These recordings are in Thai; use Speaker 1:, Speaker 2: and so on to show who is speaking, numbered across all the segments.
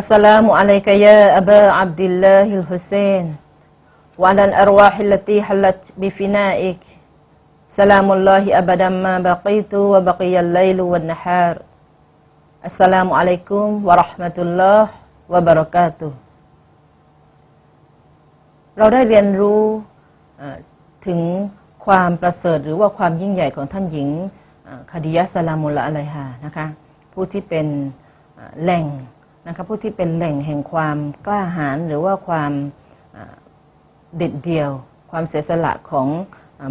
Speaker 1: السلام عليك يا أبا عبد الله الحسين وعلى الأرواح التي حلت بفنائك سلام الله أبدا ما بقيت وبقي الليل والنهار السلام عليكم ورحمة الله وبركاته เราได้เรียนรู้เอ่อถึงความประเสริฐหรือว่าความยิ่งใหญ่ของท่านหญิงเอ่อคดียะสลามุลละอะลัยฮานะคะผู้ที่เป็นเอ่อแหล่ง นะคะผู้ที่เป็นแหล่งแห่งความกล้าหาญหรือว่าความเด็ดเดี่ยว ความเสียสละของ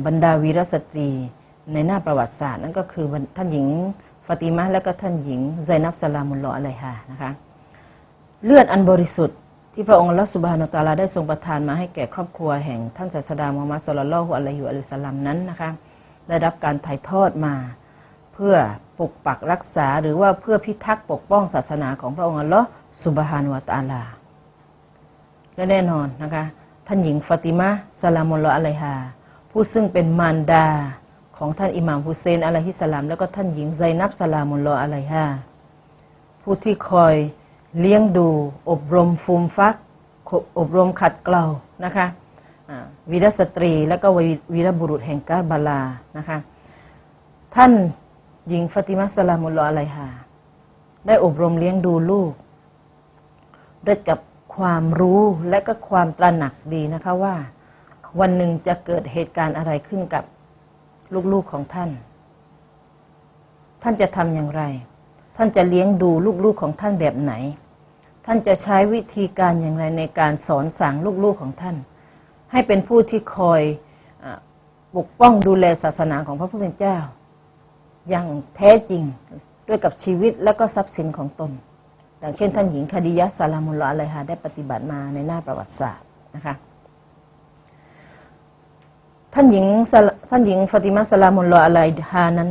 Speaker 1: บรรดาวีรสตรี ในหน้าประวัติศาสตร์นั่นก็คือท่านหญิงฟาติมะและก็ท่านหญิงไซนับสลามุลละอะลัยฮานะคะเลือดอันบริสุทธิ์ที่พระองค์อัลลอฮฺสุบฮานาอัลตาลาได้ทรงประทานมาให้แก่ครอบครัวแห่งท่านศาสดามุฮัมมัดสุลลัลฮุอะลัยฮิวะสัลลัมนั้นนะคะได้รับการถ่ายทอดมาเพื่อ ปกปักรักษาหรือว่าเพื่อพิทักษ์ปกป้องศาสนาของพระองค์อัลลอฮฺสุบฮานวะตาลา และแน่นอนนะคะ ท่านหญิงฟาติมะสลามุลลอฮ์อะลัยฮาผู้ซึ่งเป็นมารดาของท่านอิหม่ามฮุเซนอะลัยฮิสลามแล้วก็ท่านหญิงไซนับสลามุลลอฮ์อะลัยฮาผู้ที่คอยเลี้ยงดู อบรมฟูมฟัก อบรมขัดเกลานะคะวีรสตรีและก็วีวีรบุรุษแห่งกาบาลานะคะท่าน หญิงฟาติมะห์สลามุลลอฮ์อะลัยฮาได้อบรมเลี้ยงดูลูก ด้วยกับความรู้และก็ความตระหนักดีนะคะว่า วันหนึ่งจะเกิดเหตุการณ์อะไรขึ้นกับลูกๆของท่าน ท่านจะทำอย่างไร ท่านจะเลี้ยงดูลูกๆของท่านแบบไหน ท่านจะใช้วิธีการอย่างไรในการสอนสั่งลูกๆของท่าน ให้เป็นผู้ที่คอยปกป้องดูแลศาสนาของพระผู้เป็นเจ้า อย่างแท้จริงด้วยกับชีวิตและก็ทรัพย์สินของตนดังเช่นท่านหญิงคดียะสาลามุลลออะลัยฮาได้ปฏิบัติมาในหน้าประวัติศาสตร์นะคะท่านหญิงท่านหญิงฟาติมะสลามุลลออะลัยฮานั้น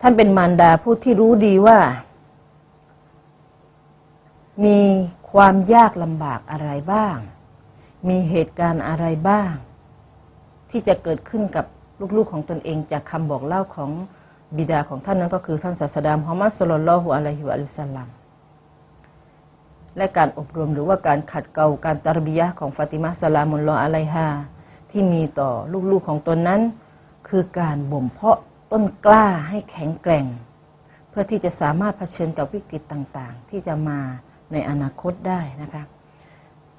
Speaker 1: ท่านเป็นมารดาผู้ที่รู้ดีว่า มีความยากลำบากอะไรบ้าง มีเหตุการณ์อะไรบ้าง ที่จะเกิดขึ้นกับลูกๆของตนเองจากคำบอกเล่าของ บิดาของท่านนั้นก็คือท่านศาสดามุฮัมมัดสุลลัลลอฮุอะลัยฮิวะสัลลัมและการอบรมหรือว่าการขัดเกลาการตารบียะของฟาติมาสลามุลลออะลัยฮาที่มีต่อลูกๆของตนนั้น คือการบ่มเพาะต้นกล้าให้แข็งแกร่ง เพื่อที่จะสามารถเผชิญกับวิกฤตต่างๆ ที่จะมาในอนาคตได้นะคะ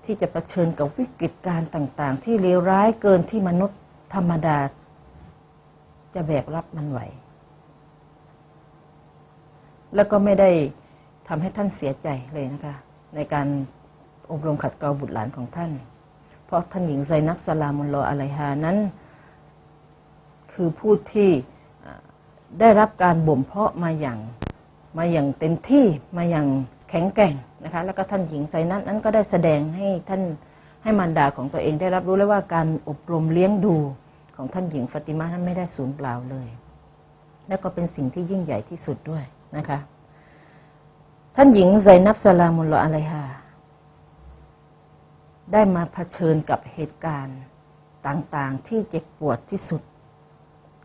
Speaker 1: ที่จะเผชิญกับวิกฤตการต่างๆ ที่เลวร้ายเกินที่มนุษย์ธรรมดา จะแบกรับมันไหว แล้วก็ไม่ได้ทำให้ท่านเสียใจเลยนะคะ ในการอบรมขัดเกลาบุตรหลานของท่าน เพราะท่านหญิงไซนับสลามุลลออะลัยฮานั้น คือผู้ที่ได้รับการบ่มเพาะมาอย่างมาอย่างเต็มที่มาอย่างแข็งแกร่งนะคะแล้วก็ท่านหญิงไซนับนั้นก็ได้แสดงให้ท่านให้มารดาของตัวเองได้รับรู้แล้วว่าการอบรมเลี้ยงดูของท่านหญิงฟาติมานั้นไม่ได้สูญเปล่าเลย แล้วก็เป็นสิ่งที่ยิ่งใหญ่ที่สุดด้วย นะคะ ท่านหญิงไซนับสลามุลลออะลัยฮาได้มาเผชิญกับเหตุการณ์ต่างๆ ที่เจ็บปวดที่สุด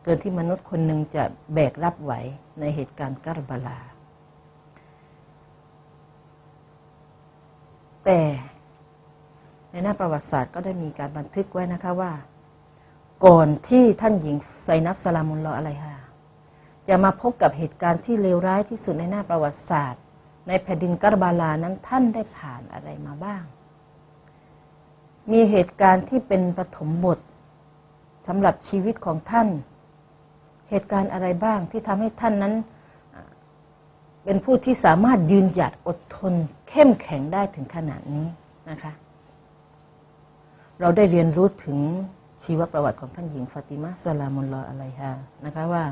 Speaker 1: เกินที่มนุษย์คนหนึ่งจะแบกรับไหวในเหตุการณ์กาบาลา แต่ในหน้าประวัติศาสตร์ก็ได้มีการบันทึกไว้นะคะว่า ก่อนที่ท่านหญิงไซนับสลามุลลออะลัยฮา จะมาพบกับเหตุการณ์ที่เลวร้ายที่สุดในหน้าประวัติศาสตร์ ในแผ่นดินกาบาลานั้นท่านได้ผ่านอะไรมาบ้าง มีเหตุการณ์ที่เป็นปฐมบทสำหรับชีวิตของท่าน เหตุการณ์อะไรบ้างที่ทำให้ท่านนั้น เป็นผู้ที่สามารถยืนหยัดอดทน เข้มแข็งได้ถึงขนาดนี้นะคะ เราได้เรียนรู้ถึงชีวประวัติของท่านหญิงฟาติมาสลามุลลออะลัยฮานะคะว่า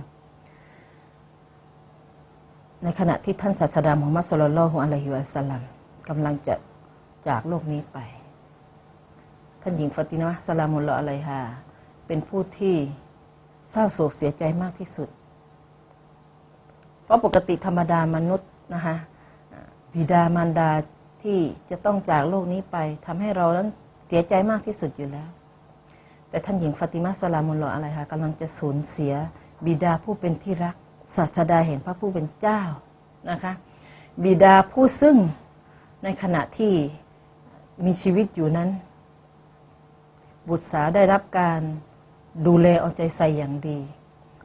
Speaker 1: ในขณะที่ท่านศาสดามุฮัมมัดสุลลัลฮุอะลัยฮิวะสัลลัมกำลังจะจากโลกนี้ไป ท่านหญิงฟาติมาสลามุลลออะลัยฮาเป็นผู้ที่เศร้าโศกเสียใจมากที่สุด เพราะปกติธรรมดามนุษย์นะคะบิดามารดาที่จะต้องจากโลกนี้ไปทำให้เรานั้นเสียใจมากที่สุดอยู่แล้ว แต่ท่านหญิงฟาติมาสลามุลลออะลัยฮากำลังจะสูญเสียบิดาผู้เป็นที่รัก ศาสดาเห็นพระผู้เป็นเจ้านะคะบิดาผู้ซึ่งในขณะที่มีชีวิตอยู่นั้น บุตรสาวได้รับการดูแลเอาใจใส่อย่างดี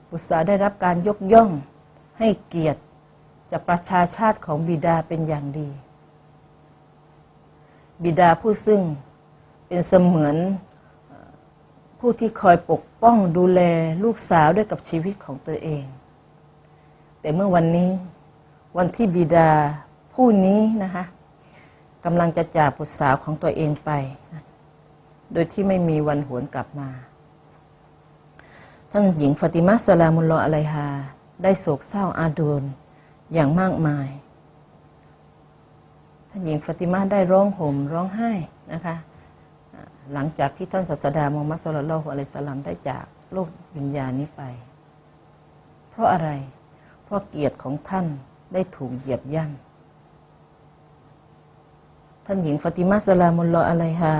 Speaker 1: บุตรสาวได้รับการยกย่องให้เกียรติจากประชาชาติของบิดาเป็นอย่างดี บิดาผู้ซึ่งเป็นเสมือนผู้ที่คอยปกป้องดูแลลูกสาวด้วยกับชีวิตของตัวเอง แต่เมื่อวันนี้วันที่บิดาผู้นี้นะคะกำลังจะจากบุตรสาวของตัวเองไปนะโดยที่ไม่มีวันหวนกลับมา ท่านหญิงฟาติมาสลามุลลออะไลฮาได้โศกเศร้าอาดูลอย่างมากมาย ท่านหญิงฟาติมาได้ร้องห่มร้องไห้นะคะหลังจากที่ท่านศาสดามูฮัมมัดสุลลัลลอฮุอะลัยสัลลัมได้จากโลกวิญญาณนี้ไป เพราะอะไร เพราะเกียรติของท่านได้ถูกเหยียบย่ำท่านหญิงฟาติมาสลามุลลออะลัยฮา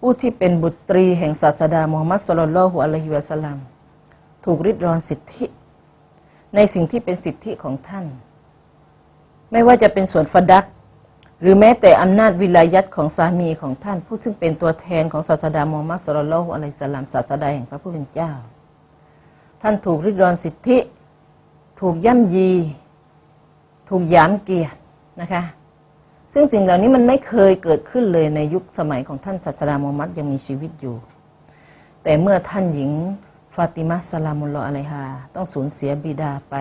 Speaker 1: ผู้ที่เป็นบุตรีแห่งศาสดามูฮัมมัดสุลลัลฮุอะลัยฮิวะสลลัมถูกริดรอนสิทธิ ในสิ่งที่เป็นสิทธิของท่าน ไม่ว่าจะเป็นส่วนฟดัก หรือแม้แต่อำนาจวิลายัตของสามีของท่านผู้ซึ่งเป็นตัวแทนของศาสดามูฮัมมัดสุลลัลฮุอะลัยฮิวะสลลัมศาสดาแห่งพระผู้เป็นเจ้า ท่านถูกริดรอนสิทธิ ถูกย่ำยี ถูกยามเกียรตินะคะ ซึ่งสิ่งเหล่านี้มันไม่เคยเกิดขึ้นเลยในยุคสมัยของท่านศาสดามูฮัมมัดยังมีชีวิตอยู่ แต่เมื่อท่านหญิงฟาติมาสลามุลลออะลัยฮาต้องสูญเสียบิดาไป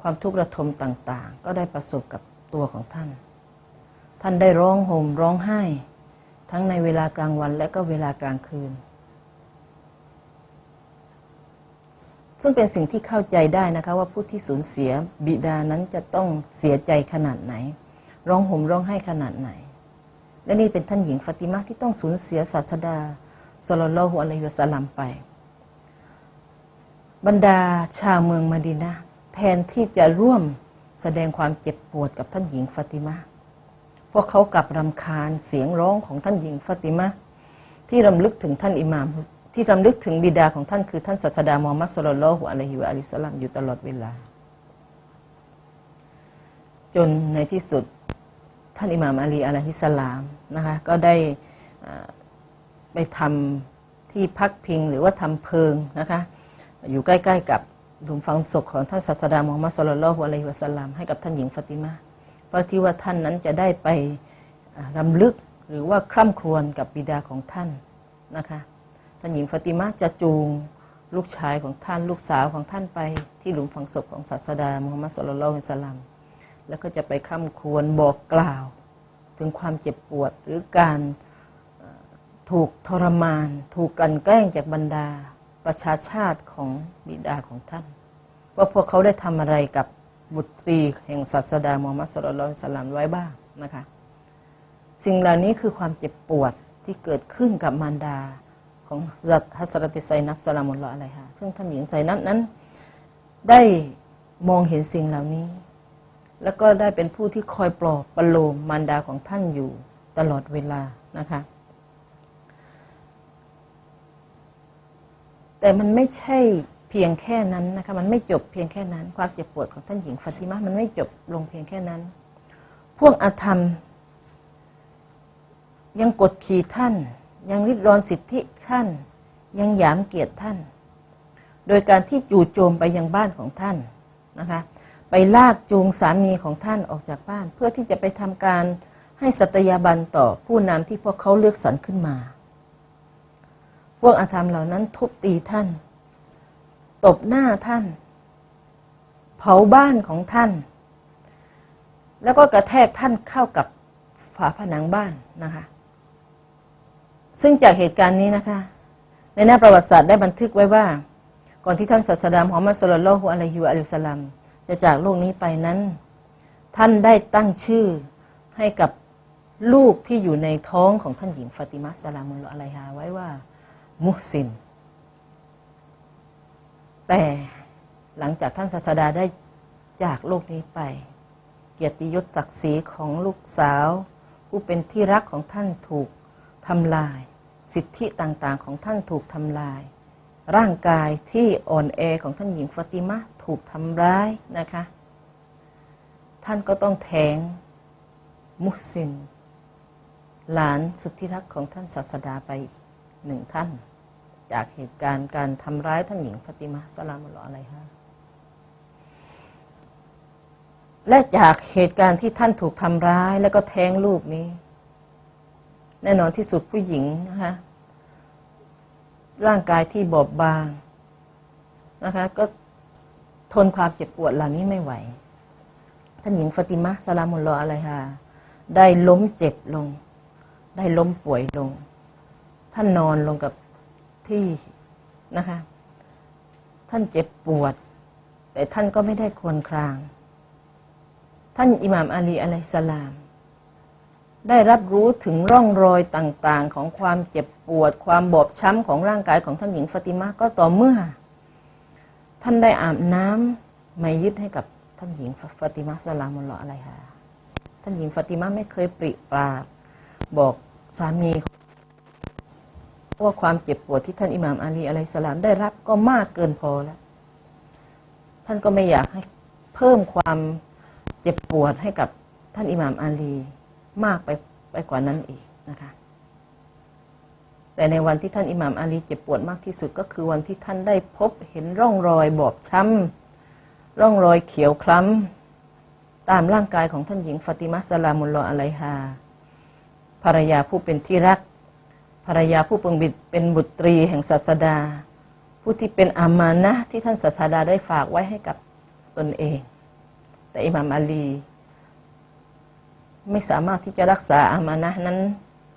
Speaker 1: ความทุกข์ระทมต่าง ๆ ก็ได้ประสบกับตัวของท่าน ท่านได้ร้องโห่มร้องไห้ ทั้งในเวลากลางวันและก็เวลากลางคืน ซึ่งเป็นสิ่งที่เข้าใจได้นะคะว่าผู้ที่สูญเสียบิดานั้นจะต้องเสียใจขนาดไหน ร้องห่มร้องไห้ขนาดไหน และนี่เป็นท่านหญิงฟาติมาที่ต้องสูญเสียศาสดาสลลลลอฮุอะลัยฮิวะสัลลัมไป บรรดาชาวเมืองมาดีนะห์แทนที่จะร่วมแสดงความเจ็บปวดกับท่านหญิงฟาติมาพวกเขากลับรำคาญเสียงร้องของท่านหญิงฟาติมาที่รำลึกถึงท่านอิหม่าม ที่รำลึกถึงบิดาของท่านคือท่านศาสดามูฮัมมัดสุลลัลลอฮุอะลัยฮิวะอัลลอฮุสลามอยู่ตลอดเวลา จนในที่สุดท่านอิหม่ามอาลีอะลัยฮิสลามนะคะก็ได้ไปทำที่พักพิงหรือว่าทำเพิงนะคะอยู่ใกล้ๆกับหลุมฝังศพของท่านศาสดามูฮัมมัดสุลลัลลอฮุอะลัยฮิวะสลลัมให้กับท่านหญิงฟาติมาเพื่อที่ว่าท่านนั้นจะได้ไปรำลึกหรือว่าคร่ำครวญกับบิดาของท่านนะคะ ท่านหญิงฟาติมาจะจูงลูกชายของท่านลูกสาวของท่านไปที่หลุมฝังศพของศาสดามูฮัมมัดสุลลัลฮิสลัมแล้วก็จะไปคร่ำครวญบอกกล่าว ถึงความเจ็บปวดหรือการถูกทรมาน ถูกกลั่นแกล้งจากบรรดาประชาชาติของบิดาของท่าน ว่าพวกเขาได้ทำอะไรกับบุตรีแห่งศาสดามูฮัมมัดสุลลัลฮิสลัมไว้บ้างนะคะ สิ่งเหล่านี้คือความเจ็บปวดที่เกิดขึ้นกับมารดา ของฮัสรติไซนับสลามุลลอฮ์อะลัยฮะซึ่งท่านหญิงไซนับนั้น ได้มองเห็นสิ่งเหล่านี้ แล้วก็ได้เป็นผู้ที่คอยปลอบประโลมมารดาของท่านอยู่ตลอดเวลานะคะ แต่มันไม่ใช่เพียงแค่นั้นนะคะมันไม่จบเพียงแค่นั้น ความเจ็บปวดของท่านหญิงฟาติมามันไม่จบลงเพียงแค่นั้น พวกอาธรรม ยังกดขี่ท่าน ยังริดรอนสิทธิท่าน ยังหยามเกียรติท่าน โดยการที่จู่โจมไปยังบ้านของท่านนะคะไปลากจูงสามีของท่านออกจากบ้าน เพื่อที่จะไปทำการให้สัตยาบันต่อผู้นำที่พวกเขาเลือกสรรขึ้นมา พวกอาธรรมเหล่านั้นทุบตีท่าน ตบหน้าท่าน เผาบ้านของท่าน แล้วก็กระแทกท่านเข้ากับฝาผนังบ้านนะคะ ซึ่งจากเหตุการณ์นี้นะคะ ในหน้าประวัติศาสตร์ได้บันทึกไว้ว่า ก่อนที่ท่านศาสดามุฮัมมัดสุลลัลฮุอะลัยฮิวะอัลลอฮุสลามจะจากโลกนี้ไปนั้น ท่านได้ตั้งชื่อให้กับลูกที่อยู่ในท้องของท่านหญิงฟาติมาสลามุลลออะลัยฮาไว้ว่า มุฮซิน แต่หลังจากท่านศาสดาได้จากโลกนี้ไป เกียรติยศศักดิ์ศรีของลูกสาว ผู้เป็นที่รักของท่านถูกทำลาย สิทธิต่างๆ ของท่านถูกทำลาย ร่างกายที่อ่อนแอของท่านหญิงฟาติมาถูกทำร้ายนะคะ ท่านก็ต้องแทงมุสซินหลานสุดที่รักของท่านศาสดาไปหนึ่งท่าน จากเหตุการณ์การทำร้ายท่านหญิงฟาติมาสลามุลลออะลัยฮะและจากเหตุการณ์ที่ท่านถูกทำร้าย แล้วก็แท้งลูกนี้ แน่นอนที่สุดผู้หญิงนะคะร่างกายที่บอบบางนะคะก็ทนความเจ็บปวดเหล่านี้ไม่ไหว ท่านหญิงฟติมาสลามุลลออะลัยฮะได้ล้มเจ็บลง ได้ล้มป่วยลง ท่านนอนลงกับที่นะคะ ท่านเจ็บปวด แต่ท่านก็ไม่ได้ครวญคราง ท่านอิหม่ามอาลีอะลัยสลาม ได้รับรู้ถึงร่องรอยต่างๆ ของความเจ็บปวด ความบอบช้ำของร่างกายของท่านหญิงฟาติมาก็ต่อเมื่อ ท่านได้อาบน้ำไม่ยึดให้กับท่านหญิงฟาติมาสลามุลลออะลัยฮะท่านหญิงฟาติมาไม่เคยปริปาบบอกสามีว่าความเจ็บปวดที่ท่านอิหม่ามอาลีอะลัยฮิสสลามได้รับก็มากเกินพอแล้ว ท่านก็ไม่อยากให้เพิ่มความเจ็บปวดให้กับท่านอิหม่ามอาลี มากไปไปกว่านั้นอีกนะคะแต่ในวันที่ท่านอิหม่ามอาลีเจ็บปวดมากที่สุดก็คือวันที่ท่านได้พบเห็นร่องรอยบอบช้ำร่องรอยเขียวคล้ำตามร่างกายของท่านหญิงฟาติมาสลามุลลออะไลฮาภรรยาผู้เป็นที่รัก ภรรยาผู้เป็นบิดเป็นบุตรีแห่งศาสดา ผู้ที่เป็นอามานะที่ท่านศาสดาได้ฝากไว้ให้กับตนเอง แต่อิหม่ามอาลี ไม่สามารถที่จะรักษาอามานะนั้น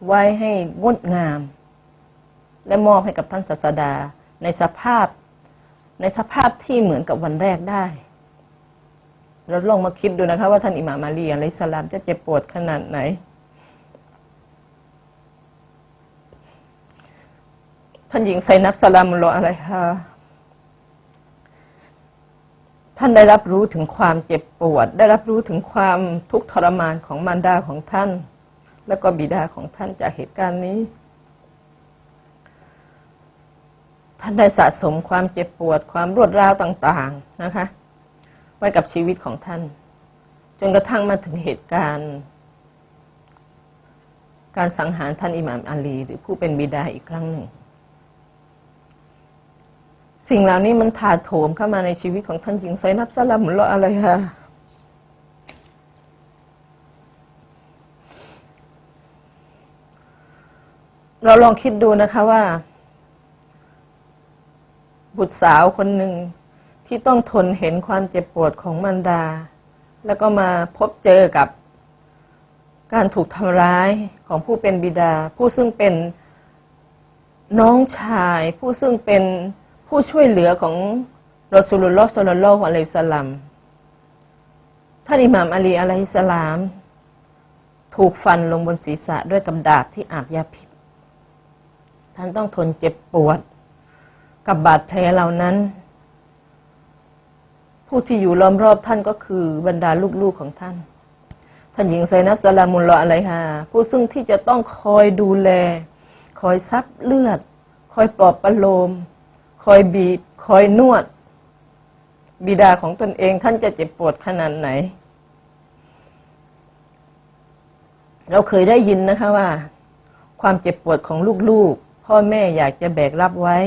Speaker 1: ไว้ให้งดงาม และมอบให้กับท่านศาสดาในสภาพในสภาพที่เหมือนกับวันแรกได้ เราลองมาคิดดูนะคะว่าท่านอิหม่ามาลีอะลัยสลามจะเจ็บปวดขนาดไหน ท่านหญิงไซนับสลามุลลอฮ์อะไรฮะ ท่านได้รับรู้ถึงความเจ็บปวด ได้รับรู้ถึงความทุกข์ทรมานของมารดาของท่าน แล้วก็บิดาของท่านจากเหตุการณ์นี้ ท่านได้สะสมความเจ็บปวด ความรวดร้าวต่างๆนะคะ ไว้กับชีวิตของท่าน จนกระทั่งมาถึงเหตุการณ์ การสังหารท่านอิหม่ามอาลี หรือผู้เป็นบิดาอีกครั้งหนึ่ง สิ่งเหล่านี้มันถาโถมเข้ามาในชีวิตของท่านหญิงไซนับสลัมมุลลออะไรฮะเราลองคิดดูนะคะว่า บุตรสาวคนหนึ่งที่ต้องทนเห็นความเจ็บปวดของมารดา แล้วก็มาพบเจอกับการถูกทำร้ายของผู้เป็นบิดา ผู้ซึ่งเป็นน้องชาย ผู้ซึ่งเป็น ผู้ช่วยเหลือของรอสูลุลลอฮ์ศ็อลลัลลอฮุอะลัยสลลัมท่านอิหม่ามอาลีอะลัยฮิสสลาม ถูกฟันลงบนศีรษะด้วยกำดาบที่อาบยาพิษ ท่านต้องทนเจ็บปวด กับบาดแผลเหล่านั้น ผู้ที่อยู่ล้อมรอบท่านก็คือบรรดาลูกๆของท่าน ท่านหญิงไซนับสลามุลลออะลัยฮาผู้ซึ่งที่จะต้องคอยดูแล คอยซับเลือด คอยปลอบประโลม คอยบีบ คอยนวด บิดาของตนเองท่านจะเจ็บปวดขนาดไหน เราเคยได้ยินนะคะว่า ความเจ็บปวดของลูกๆ พ่อแม่อยากจะแบกรับไว้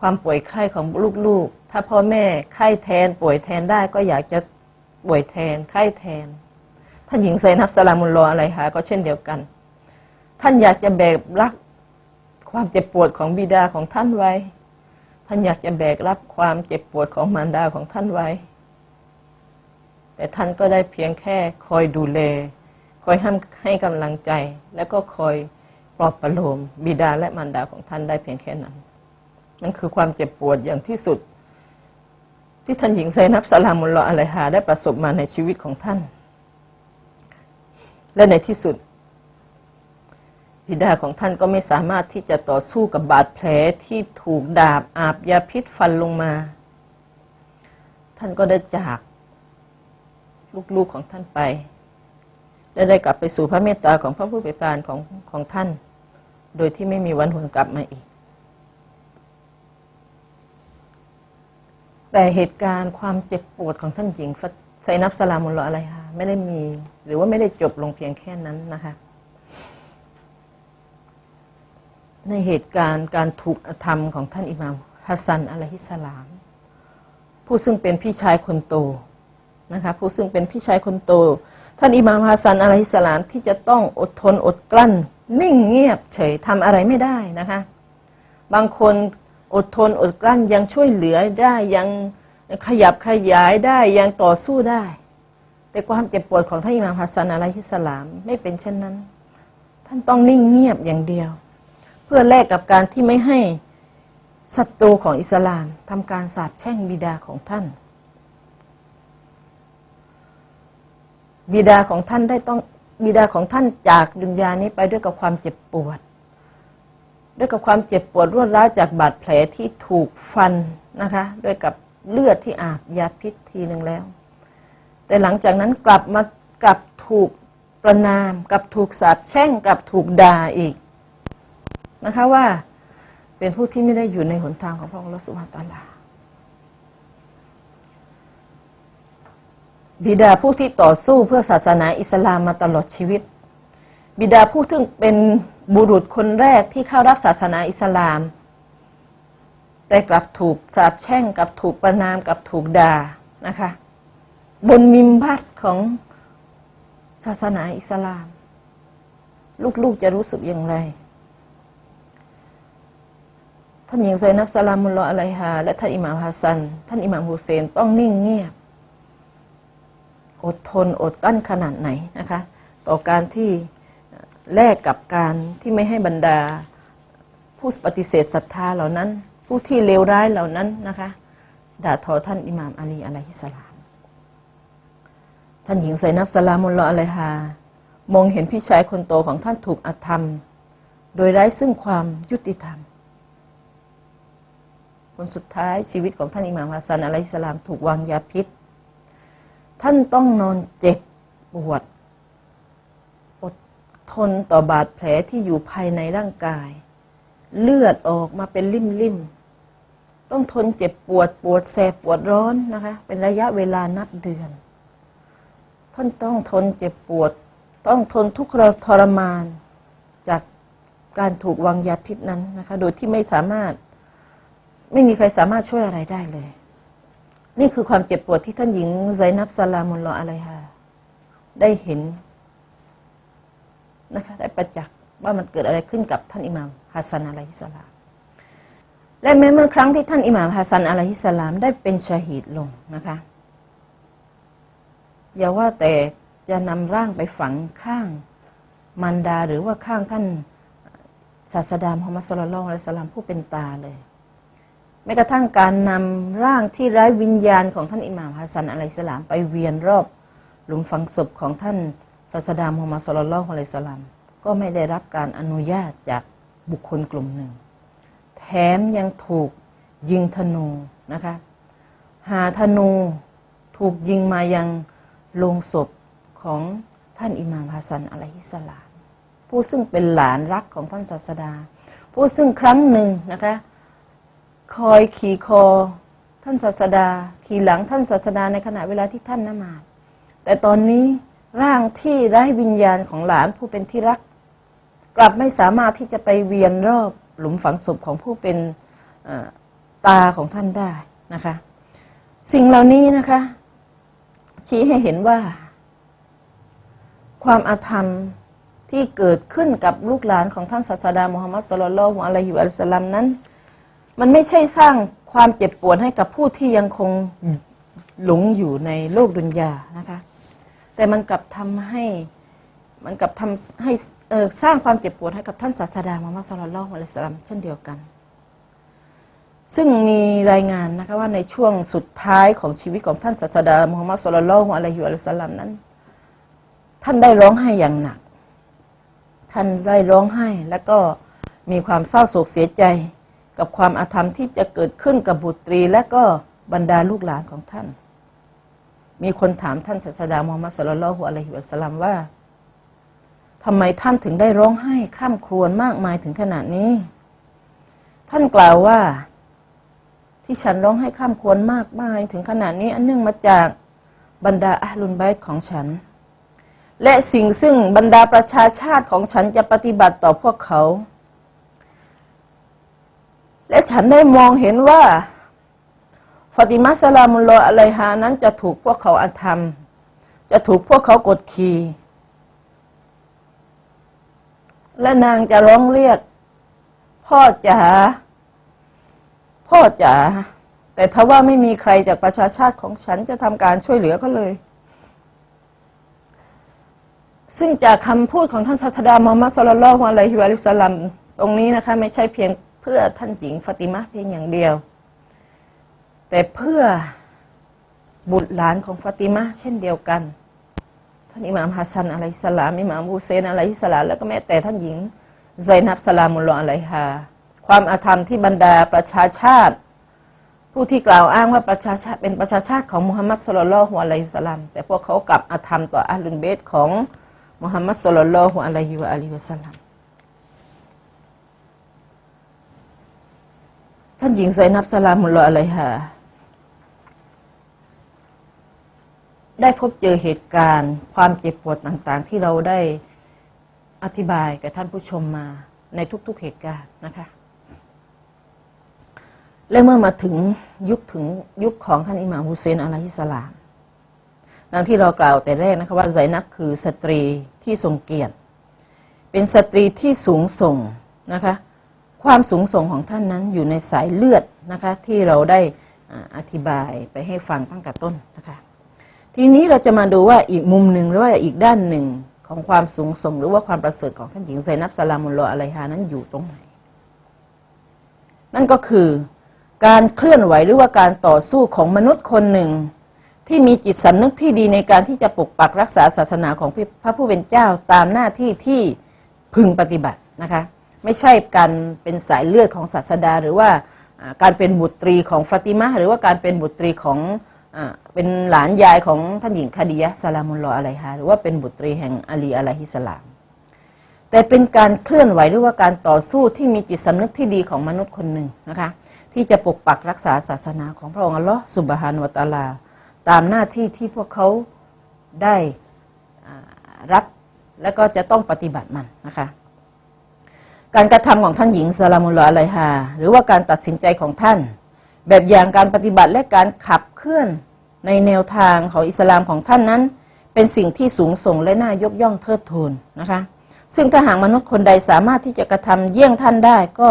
Speaker 1: ความป่วยไข้ของลูกๆ ถ้าพ่อแม่ไข้แทน ป่วยแทนได้ก็อยากจะป่วยแทน ไข้แทน ท่านหญิงไซนับสลามุลลออะไรคะก็เช่นเดียวกัน ท่านอยากจะแบกรับความเจ็บปวดของบิดาของท่านไว้ ท่านอยากจะแบกรับความเจ็บปวดของมารดาของท่านไว้ แต่ท่านก็ได้เพียงแค่คอยดูแล คอยให้ให้กำลังใจ แล้วก็คอยปลอบประโลมบิดาและมารดาของท่านได้เพียงแค่นั้น นั่นคือความเจ็บปวดอย่างที่สุด ที่ท่านหญิงไซนับสลามุลลออะลัยฮาได้ประสบมาในชีวิตของท่าน และในที่สุด บิดาของท่านก็ไม่สามารถที่จะต่อสู้กับบาดแผลที่ถูกดาบอาบยาพิษฟันลงมา ท่านก็ได้จากลูกๆของท่านไปและได้กลับไปสู่พระเมตตาของพระผู้เป็นปานของของท่าน โดยที่ไม่มีวันหวนกลับมาอีก แต่เหตุการณ์ความเจ็บปวดของท่านหญิงไซนับสลามุลลออะไรคะไม่ได้มี หรือว่าไม่ได้จบลงเพียงแค่นั้นนะคะ ในเหตุการณ์การถูกอธรรมของท่านอิหม่ามฮัสซันอะลัยฮิสสลาม ผู้ซึ่งเป็นพี่ชายคนโตนะคะผู้ซึ่งเป็นพี่ชายคนโต ท่านอิหม่ามฮัสซันอะลัยฮิสสลามที่จะต้องอดทนอดกลั้น นิ่งเงียบเฉยทำอะไรไม่ได้นะคะบางคนอดทนอดกลั้นยังช่วยเหลือได้ยังขยับขยายได้ยังต่อสู้ได้ แต่ความเจ็บปวดของท่านอิหม่ามฮัสซันอะลัยฮิสสลามไม่เป็นเช่นนั้น ท่านต้องนิ่งเงียบอย่างเดียว พื่อแลกกับการที่ไม่ให้ศัตรูของอิสลามทำการสาปแช่งบิดาของท่าน บิดาของท่านได้ต้องบิดาของท่านจากดุนยานี้ไปด้วยกับความเจ็บปวด ด้วยกับความเจ็บปวดรวดร้าวจากบาดแผลที่ถูกฟันนะคะด้วยกับเลือดที่อาบยาพิษทีหนึ่งแล้ว แต่หลังจากนั้นกลับมากลับถูกประนามกลับถูกสาปแช่งกลับถูกด่าอีก นะคะว่าเป็นผู้ที่ไม่ได้อยู่ในหนทางของพระองค์ลสุบฮาตาลา บิดาผู้ที่ต่อสู้เพื่อศาสนาอิสลามมาตลอดชีวิต บิดาผู้ที่เป็นบุรุษคนแรกที่เข้ารับศาสนาอิสลาม แต่กลับถูกสาปแช่งกลับถูกประนามกลับถูกด่านะคะบนมิมบัตของศาสนาอิสลาม ลูกๆจะรู้สึกอย่างไร ท่านหญิงไซนับสลามุลลออะลัยฮาและท่านอิหม่ามฮัสซัน ท่านอิหม่ามฮุเซนต้องนิ่งเงียบ อดทนอดกลั้นขนาดไหนนะคะ ต่อการที่แลกกับการที่ไม่ให้บรรดา ผู้ปฏิเสธศรัทธาเหล่านั้น ผู้ที่เลวร้ายเหล่านั้นนะคะ ด่าทอท่านอิหม่ามอาลีอะลัยฮิสลาม ท่านหญิงไซนับสลามุลลออะลัยฮามองเห็นพี่ชายคนโตของท่านถูกอธรรม โดยไร้ซึ่งความยุติธรรม คนสุดท้ายชีวิตของท่านอิหม่ามฮัสซันอะลัยสลามถูกวางยาพิษ ท่านต้องนอนเจ็บปวด อดทนต่อบาดแผลที่อยู่ภายในร่างกาย เลือดออกมาเป็นริ่มๆต้องทนเจ็บปวดปวดแสบปวดร้อนนะคะ เป็นระยะเวลานับเดือน ท่านต้องทนเจ็บปวด ต้องทนทุกข์ทรมานจากการถูกวางยาพิษนั้นนะคะ โดยที่ไม่สามารถ ไม่มีใครสามารถช่วยอะไรได้เลย นี่คือความเจ็บปวดที่ท่านหญิงไซนับสลามุลลออะลัยฮาได้เห็นนะคะได้ประจักษ์ว่ามันเกิดอะไรขึ้นกับท่านอิหม่ามฮัสซันอะลัยฮิสลาม และแม้เมื่อครั้งที่ท่านอิหม่ามฮัสซันอะลัยฮิสลามได้เป็นชาฮีดลงนะคะอย่าว่าแต่จะนำร่างไปฝังข้างมันดาหรือว่าข้างท่านศาสดามฮัมมัดสุลลัลลอฮุอะลัยฮิสลลัมผู้เป็นตาเลย แม้กระทั่งการนำร่างที่ไร้วิญญาณของท่านอิหม่ามฮัสซันอะลัยสลามไปเวียนรอบหลุมฝังศพของท่านศาสดามุฮัมมัดสุลลัลลอฮุอะลัยสลลัมก็ไม่ได้รับการอนุญาตจากบุคคลกลุ่มหนึ่ง แถมยังถูกยิงธนูนะคะหาธนูถูกยิงมายังโลงศพของท่านอิหม่ามฮัสซันอะลัยฮิสสลามผู้ซึ่งเป็นหลานรักของท่านศาสดา ผู้ซึ่งครั้งหนึ่งนะคะ คอยขี่คอ ท่านศาสดา ขี่หลังท่านศาสดาในขณะเวลาที่ท่านนมาดแต่ตอนนี้ร่างที่ไร้วิญญาณของหลานผู้เป็นที่รัก กลับไม่สามารถที่จะไปเวียนรอบหลุมฝังศพของผู้เป็นตาของท่านได้นะคะ สิ่งเหล่านี้นะคะ ชี้ให้เห็นว่า ความอาธรรมที่เกิดขึ้นกับลูกหลานของท่านศาสดามุฮัมมัดสุลลัลฮุอะลัยฮิวะสัลลัมนั้น มันไม่ใช่สร้างความเจ็บปวดให้กับผู้ที่ยังคงหลงอยู่ในโลกดุนยานะคะ แต่มันกลับทำให้มันกลับทำให้สร้างความเจ็บปวดให้กับท่านศาสดามุฮัมมัดสุลลัลฮุอะลัยฮิสัลลัมเช่นเดียวกัน ซึ่งมีรายงานนะคะว่าในช่วงสุดท้ายของชีวิตของท่านศาสดามุฮัมมัดสุลลัลฮุอะลัยฮิวะสัลลัมนั้น ท่านได้ร้องไห้อย่างหนัก ท่านได้ร้องไห้แล้วก็มีความเศร้าโศกเสียใจ กับความอาธรรมที่จะเกิดขึ้นกับบุตรีและก็บรรดาลูกหลานของท่าน มีคนถามท่านศาสดามุฮัมมัดสุลลัลฮุอะลัยฮิวะสัลลัมว่าทำไมท่านถึงได้ร้องไห้คร่ำครวญมากมายถึงขนาดนี้ ท่านกล่าวว่า ที่ฉันร้องไห้คร่ำครวญมากมายถึงขนาดนี้ อันเนื่องมาจากบรรดาอัลลุนไบต์ของฉัน และสิ่งซึ่งบรรดาประชาชาติของฉันจะปฏิบัติต่อพวกเขา และฉันได้มองเห็นว่าฟาติมาสลามุลลออะลัยฮานั้นจะถูกพวกเขาอาธรรม จะถูกพวกเขากดขี่ และนางจะร้องเรียก พ่อจ๋าพ่อจ๋าแต่ทว่าไม่มีใครจากประชาชาติของฉันจะทำการช่วยเหลือเขาเลย ซึ่งจากคำพูดของท่านศาสดามุฮัมมัดสุลลัลอฮุอะลัยฮิวะสัลลัมตรงนี้นะคะ ไม่ใช่เพียง เพื่อท่านหญิงฟาติมะเพียงอย่างเดียว แต่เพื่อบุตรหลานของฟาติมะเช่นเดียวกัน ท่านอิหม่ามฮัสซันอะลัยสลามอิหม่ามฮูเซนอะลัยสลามแล้วก็แม้แต่ท่านหญิงไซนับสลามุลลออะลัยฮาความอาธรรมที่บรรดาประชาชาติ ผู้ที่กล่าวอ้างว่าประชาชาติเป็นประชาชาติของมุฮัมมัดสุลลัลลอฮุอะลัยฮิวะสัลลัมแต่พวกเขากลับอาธรรมต่ออัลลุนเบตของมุฮัมมัดสุลลัลลอฮุอะลัยฮิวะอาลีฮิวะสัลลัม ท่านหญิงไซนับสลามุลลออะลัยฮาได้พบเจอเหตุการณ์ ความเจ็บปวดต่างๆ ที่เราได้อธิบายกับท่านผู้ชมมาในทุกๆเหตุการณ์นะคะและเมื่อมาถึงยุคถึงยุคของท่านอิหม่ามฮุเซนอะลัยฮิสสลามดังที่เรากล่าวแต่แรกนะคะว่าไซนับคือสตรีที่ทรงเกียรติ เป็นสตรีที่สูงส่งนะคะ ความสูงส่งของท่านนั้นอยู่ในสายเลือดนะคะที่เราได้อธิบายไปให้ฟังตั้งแต่ต้นนะคะทีนี้เราจะมาดูว่าอีกมุมหนึ่งหรือว่าอีกด้านหนึ่งของความสูงส่งหรือว่าความประเสริฐของท่านหญิงไซนับสลามุลลออะลัยฮานั้นอยู่ตรงไหน นั่นก็คือการเคลื่อนไหวหรือว่าการต่อสู้ของมนุษย์คนหนึ่ง ที่มีจิตสำนึกที่ดีในการที่จะปกปักรักษาศาสนาของพระผู้เป็นเจ้าตามหน้าที่ที่พึงปฏิบัตินะคะ ไม่ใช่การเป็นสายเลือดของศาสดา หรือว่าการเป็นบุตรีของฟาติมะหรือว่าการเป็นบุตรีของอเป็นหลานยายของท่านหญิงคดียะสลามุลลออะลัยฮาหรือว่าเป็นบุตรีแห่งอาลีอะลัยฮิสสลาม แต่เป็นการเคลื่อนไหวหรือว่าการต่อสู้ที่มีจิตสำนึกที่ดีของมนุษย์คนหนึ่งนะคะที่จะปกปักรักษาศาสนาของพระองค์อัลลอฮ์สุบฮานวะตาลา ตามหน้าที่ที่พวกเขาได้รับและก็จะต้องปฏิบัติมันนะคะ การกระทำของท่านหญิงสลามุลลออะลัยฮาหรือว่าการตัดสินใจของท่าน แบบอย่างการปฏิบัติและการขับเคลื่อนในแนวทางของอิสลามของท่านนั้น เป็นสิ่งที่สูงส่งและน่ายกย่องเทิดทูนนะคะซึ่งถ้าหากมนุษย์คนใดสามารถที่จะกระทำเยี่ยงท่านได้ก็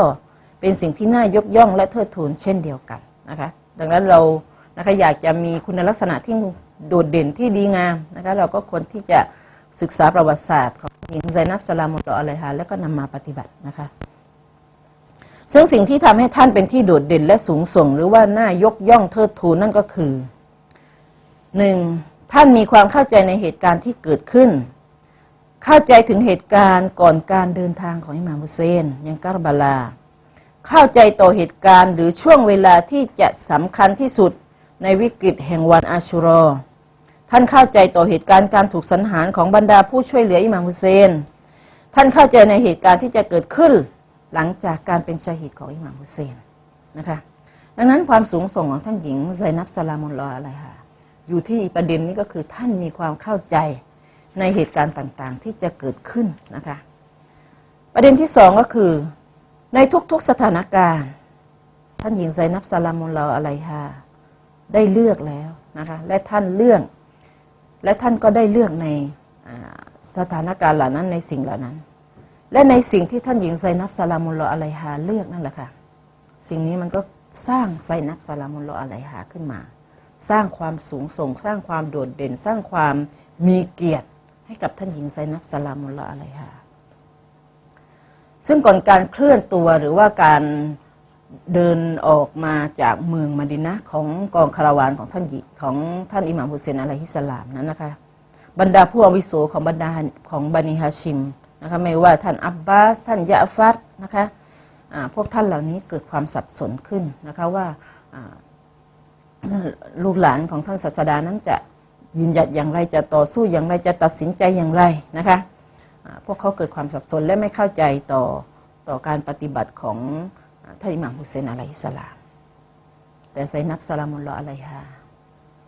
Speaker 1: เป็นสิ่งที่น่ายกย่องและเทิดทูนเช่นเดียวกันนะคะดังนั้นเรานะคะอยากจะมีคุณลักษณะที่โดดเด่นที่ดีงามนะคะเราก็ควรที่จะศึกษาประวัติศาสตร์ของ หญิงไซนับสลามุลลออะลัยฮาแล้วก็นำมาปฏิบัตินะคะ ซึ่งสิ่งที่ทำให้ท่านเป็นที่โดดเด่นและสูงส่ง หรือว่าน่ายกย่องเทิดทูนนั่นก็คือหนึ่งท่านมีความเข้าใจในเหตุการณ์ที่เกิดขึ้น เข้าใจถึงเหตุการณ์ก่อนการเดินทางของอิหม่ามฮุเซนยังกาบาลา เข้าใจต่อเหตุการณ์หรือช่วงเวลาที่จะสำคัญที่สุดในวิกฤตแห่งวันอาชุรอ ท่านเข้าใจต่อเหตุการณ์การถูกสังหารของบรรดาผู้ช่วยเหลืออิหม่ามฮุเซน ท่านเข้าใจในเหตุการณ์ที่จะเกิดขึ้นหลังจากการเป็นชาฮิดของอิหม่ามฮุเซนนะคะ ดังนั้นความสูงส่งของท่านหญิงไซนับสลามุลลออะไรค่ะอยู่ที่ประเด็นนี้ก็คือท่านมีความเข้าใจในเหตุการณ์ต่างๆ ที่จะเกิดขึ้นนะคะ ประเด็นที่สองก็คือ ในทุกๆสถานการณ์ ท่านหญิงไซนับสลามุลลออะไรค่ะได้เลือกแล้วนะคะและท่านเลือก และท่านก็ได้เลือกในสถานการณ์เหล่านั้นในสิ่งเหล่านั้น และในสิ่งที่ท่านหญิงไซนับสลามุลลออะลัยฮาเลือกนั่นแหละค่ะสิ่งนี้มันก็สร้างไซนับสลามุลลออะลัยฮาขึ้นมา สร้างความสูงส่งสร้างความโดดเด่น สร้างความมีเกียรติให้กับท่านหญิงไซนับสลามุลลออะลัยฮาซึ่งก่อนการเคลื่อนตัวหรือว่าการ เดินออกมาจากเมืองมะดินะของกองคาราวานของท่านของท่านอิหม่ามฮุเซนอะลัยฮิสสลามนั้นนะคะบรรดาผู้อาวุโสของบรรดาของบันิฮาชิมนะคะไม่ว่าท่านอับบาส ท่านยะฟัดนะคะพวกท่านเหล่านี้เกิดความสับสนขึ้นนะคะว่าลูกหลานของท่านศาสดานั้นจะยืนหยัดอย่างไรจะต่อสู้อย่างไรจะตัดสินใจอย่างไรนะคะพวกเขาเกิดความสับสนและไม่เข้าใจต่อต่อการปฏิบัติของ ท่านอิหม่ามฮุเซนอะลัยฮิสลามแต่ไซนับสลามุลลออะลัยฮา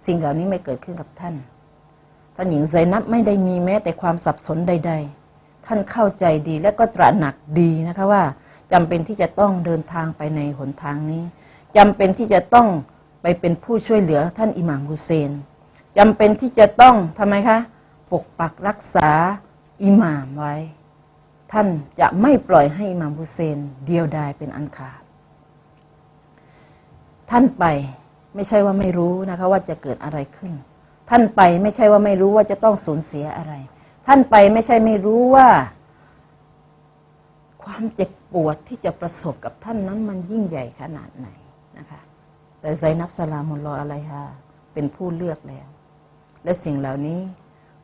Speaker 1: สิ่งเหล่านี้ไม่เกิดขึ้นกับท่าน ท่านหญิงไซนับไม่ได้มีแม้แต่ความสับสนใด ๆ ท่านเข้าใจดีและก็ตระหนักดีนะคะว่าจำเป็นที่จะต้องเดินทางไปในหนทางนี้จำเป็นที่จะต้องไปเป็นผู้ช่วยเหลือท่านอิหม่ามฮุเซนจำเป็นที่จะต้องทำไมคะ ปกปักรักษาอิหม่ามไว้ ท่านจะไม่ปล่อยให้อิหม่ามฮุเซนเดียวดายเป็นอันขาด ท่านไปไม่ใช่ว่าไม่รู้นะคะว่าจะเกิดอะไรขึ้น ท่านไปไม่ใช่ว่าไม่รู้ว่าจะต้องสูญเสียอะไร ท่านไปไม่ใช่ไม่รู้ว่า ความเจ็บปวดที่จะประสบกับท่านนั้นมันยิ่งใหญ่ขนาดไหนนะคะ แต่ไซนับสลามุลลออะลัยฮาเป็นผู้เลือกแล้ว และสิ่งเหล่านี้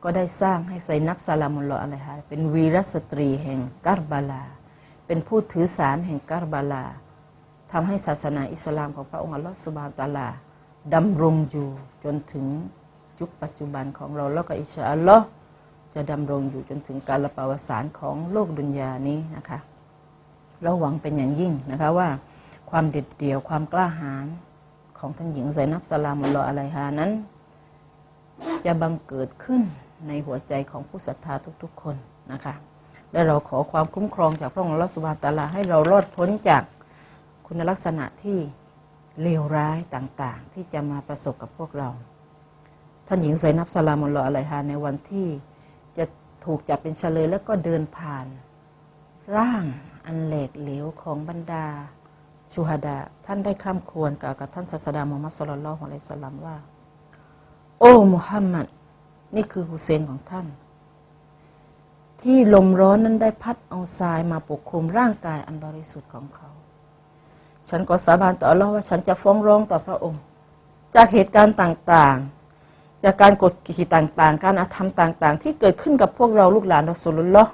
Speaker 1: ก็ได้สร้างให้ไซนับสลามุลลออะลัยฮาเป็นวีรสตรีแห่งการ์บาลา เป็นผู้ถือสารแห่งการ์บาลาทำให้ศาสนาอิสลามของพระองค์อัลลอฮฺสุบานตาลาดำรงอยู่จนถึงยุคปัจจุบันของเราแล้วก็อิชาอัลลอฮ์จะดำรงอยู่จนถึงการละปาวสารของโลกดุนยานี้นะคะเราหวังเป็นอย่างยิ่งนะคะว่าความเด็ดเดี่ยวความกล้าหาญของท่านหญิงไซนับสลามุลลออะลัยฮานั้น จะบังเกิดขึ้น ในหัวใจของผู้ศรัทธาทุกๆคนนะคะและเราขอความคุ้มครองจากพระองค์ลอสุบานตาลาให้เรารอดพ้นจากคุณลักษณะที่เลวร้ายต่างๆ ที่จะมาประสบกับพวกเรา ท่านหญิงไซนับสลามุลลออะลัยฮาในวันที่จะถูกจับเป็นเฉลยแล้วก็เดินผ่าน ร่างอันแหลกเหลวของบรรดาชูฮาดา ท่านได้คร่ำครวญกล่าวกับท่านศาสดามุฮัมมัดสุลลัลลอฮุอะลัยฮิวะสัลลัมว่า โอ้มุฮัมมัด นี่คือฮุเซนของท่าน ที่ลมร้อนนั้นได้พัดเอาทรายมาปกคลุมร่างกายอันบริสุทธิ์ของเขา ฉันก็สาบานต่ออัลลอฮ์ว่าฉันจะฟ้องร้องต่อพระองค์ จากเหตุการณ์ต่างๆ จากการกดขี่ต่างๆ การอาธรรมต่างๆ ที่เกิดขึ้นกับพวกเราลูกหลานเรอสูลุลลอ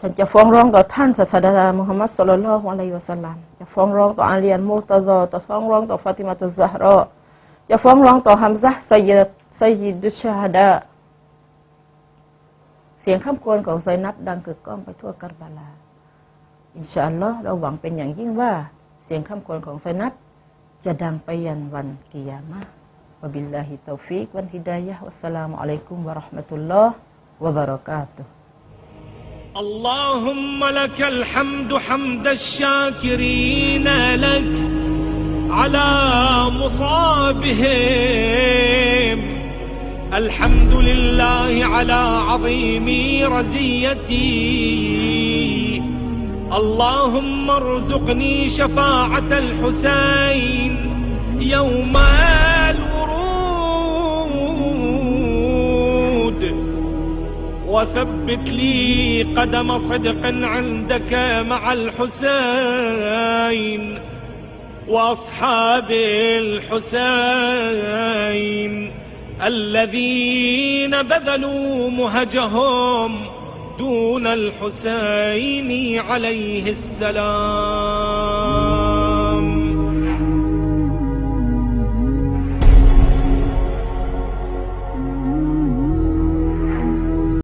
Speaker 1: ฉันจะฟ้องร้องต่อท่านศาสดามุฮัมมัดสุลลัลลอฮุอะลัยวะสัลลัมจะฟ้องร้องต่ออาลียนมุตะซอจะฟ้องร้องต่อฟาติมาตุซะฮ์รอจะฟ้องร้องต่อฮัมซะห์ไซยิด ไซยิดุชชาฮดาเสียงคร่ำครวญของไซนับดังกึกก้องไปทั่วกัรบาลา อินชาอัลลอฮ์เราหวังเป็นอย่างยิ่งว่าเสียงคร่ำครวญของไซนับจะดังไปยันวันกิยามะห์วะบิลลาฮิตตอฟิกวันฮิดายะฮ์วัสสลามุอะลัยกุมวะเราะห์มะตุลลอฮ์วะบะเราะกาตุฮ์
Speaker 2: اللهم لك الحمد حمد الشاكرين لك على مصابهم الحمد لله على عظيم رزيتي. اللهم ارزقني شفاعة الحسين يوم الورود. وثبت لي قدم صدق عندك مع الحسين وأصحاب الحسين. الذين بذلوا مهجهم دون الحسين عليه السلام.